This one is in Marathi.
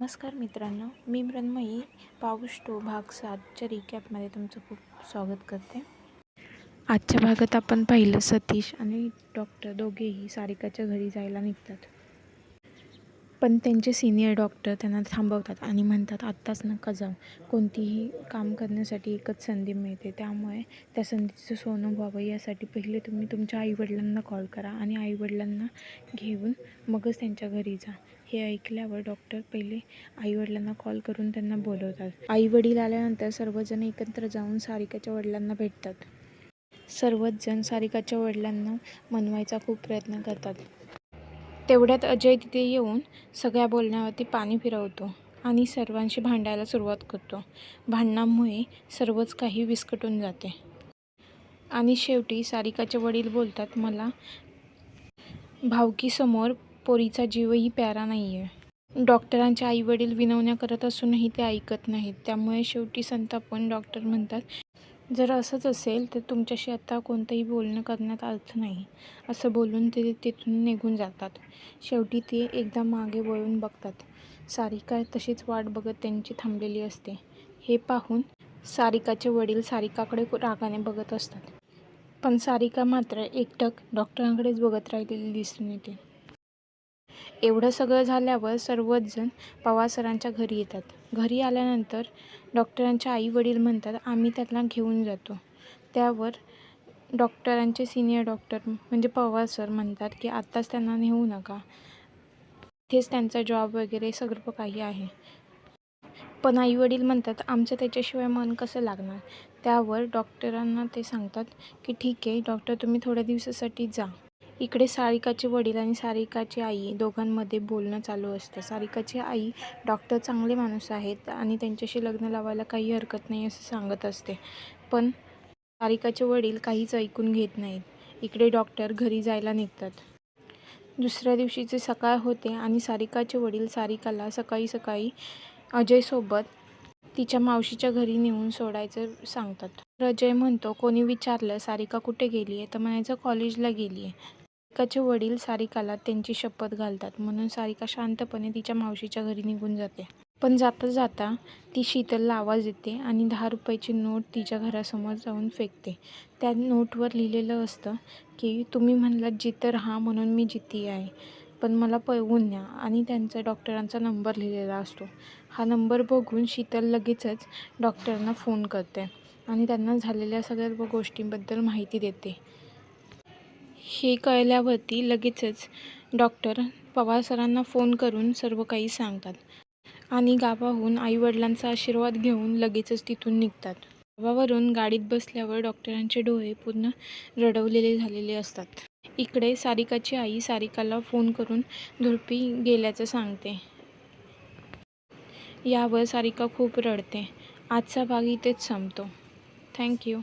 नमस्कार मित्रांनो मी मृन्मयी पाऊस टू भाग सातच्या रिकॅपमध्ये तुमचं खूप स्वागत करते. आजच्या भागात आपण पाहिलं सतीश आणि डॉक्टर दोघेही सारिकाच्या घरी जायला निघतात. पण त्यांचे सिनियर डॉक्टर त्यांना थांबवतात आणि म्हणतात आत्ताच नका जाऊ. कोणतीही काम करण्यासाठी एकच संधी मिळते. त्यामुळे त्या संधीचं सोनं व्हावं. यासाठी पहिले तुम्ही तुमच्या आईवडिलांना कॉल करा आणि आईवडिलांना घेऊन मगच त्यांच्या घरी जा. हे ऐकल्यावर डॉक्टर पहिले आईवडिलांना कॉल करून त्यांना बोलवतात. आईवडील आल्यानंतर सर्वजण एकत्र जाऊन सारिकाच्या वडिलांना भेटतात. सर्वच जण सारिकाच्या वडिलांना मनवायचा खूप प्रयत्न करतात. तेवढ्यात अजय तिथे येऊन सगळ्या बोलण्यावरती पाणी फिरवतो आणि सर्वांशी भांडायला सुरुवात करतो. भांडणामुळे सर्वच काही विस्कटून जाते. आणि शेवटी सारिकाचे वडील बोलतात मला भावकीसमोर पोरीचा जीवही प्यारा नाही आहे डॉक्टरांचे आईवडील विनवण्या करत असूनही ते ऐकत नाहीत. त्यामुळे शेवटी संतापून डॉक्टर म्हणतात जर असंच असेल तर तुमच्याशी आता कोणतंही बोलणं करण्यात अर्थ नाही. असं बोलून ते तिथून निघून जातात. शेवटी ते एकदा मागे वळून बघतात. सारिका तशीच वाट बघत त्यांची थांबलेली असते. हे पाहून सारिकाचे वडील सारिकाकडे रागाने बघत असतात. पण सारिका मात्र एकटक डॉक्टरांकडेच बघत राहिलेली दिसून येते. एवढं सगळं झाल्यावर सर्वच जण सरांच्या घरी येतात. घरी आल्यानंतर डॉक्टरांच्या आई वडील म्हणतात आम्ही त्याला घेऊन जातो. त्यावर डॉक्टरांचे सिनियर डॉक्टर म्हणजे पवार सर म्हणतात की आत्ताच त्यांना नेऊ नका. तेच त्यांचा जॉब वगैरे सगळं काही आहे. पण आई वडील म्हणतात आमचं त्याच्याशिवाय मन कसं लागणार? त्यावर डॉक्टरांना ते सांगतात की ठीक आहे डॉक्टर तुम्ही थोड्या दिवसासाठी जा. इकडे सारिकाचे वडील आणि सारिकाची आई दोघांमध्ये बोलणं चालू असतं. सारिकाची आई डॉक्टर चांगले माणूस आहेत आणि त्यांच्याशी लग्न लावायला काही हरकत नाही असं सांगत असते. पण सारिकाचे वडील काहीच ऐकून घेत नाहीत. इकडे डॉक्टर घरी जायला निघतात. दुसऱ्या दिवशीचे सकाळ होते आणि सारिकाचे वडील सारिकाला सकाळी सकाळी अजयसोबत तिच्या मावशीच्या घरी नेऊन सोडायचं सांगतात. तर अजय म्हणतो कोणी विचारलं सारिका कुठे गेली आहे तर म्हणायचं कॉलेजला गेली आहे सारिकाचे वडील सारिकाला त्यांची शपथ घालतात. म्हणून सारिका शांतपणे तिच्या मावशीच्या घरी निघून जाते. पण जाता जाता ती शीतलला आवाज देते आणि दहा रुपयाची नोट तिच्या घरासमोर जाऊन फेकते. त्या नोटवर लिहिलेलं असतं की तुम्ही म्हणलात जिथं राहा म्हणून मी जिती आहे. पण मला पळवून न्या. आणि त्यांचा डॉक्टरांचा नंबर लिहिलेला असतो. हा नंबर बघून शीतल लगेचच डॉक्टरांना फोन करते आणि त्यांना झालेल्या सगळ्या गोष्टींबद्दल माहिती देते. हे कळल्यावरती लगेचच डॉक्टर पवार सरांना फोन करून सर्व काही सांगतात आणि गावाहून आईवडिलांचा आशीर्वाद घेऊन लगेचच तिथून निघतात. गावावरून गाडीत बसल्यावर डॉक्टरांचे डोळे पूर्ण रडवलेले झालेले असतात. इकडे सारिकाची आई सारिकाला फोन करून धुळपी गेल्याचं सांगते. यावर सारिका खूप रडते. आजचा भाग इथेच संपतो. थँक्यू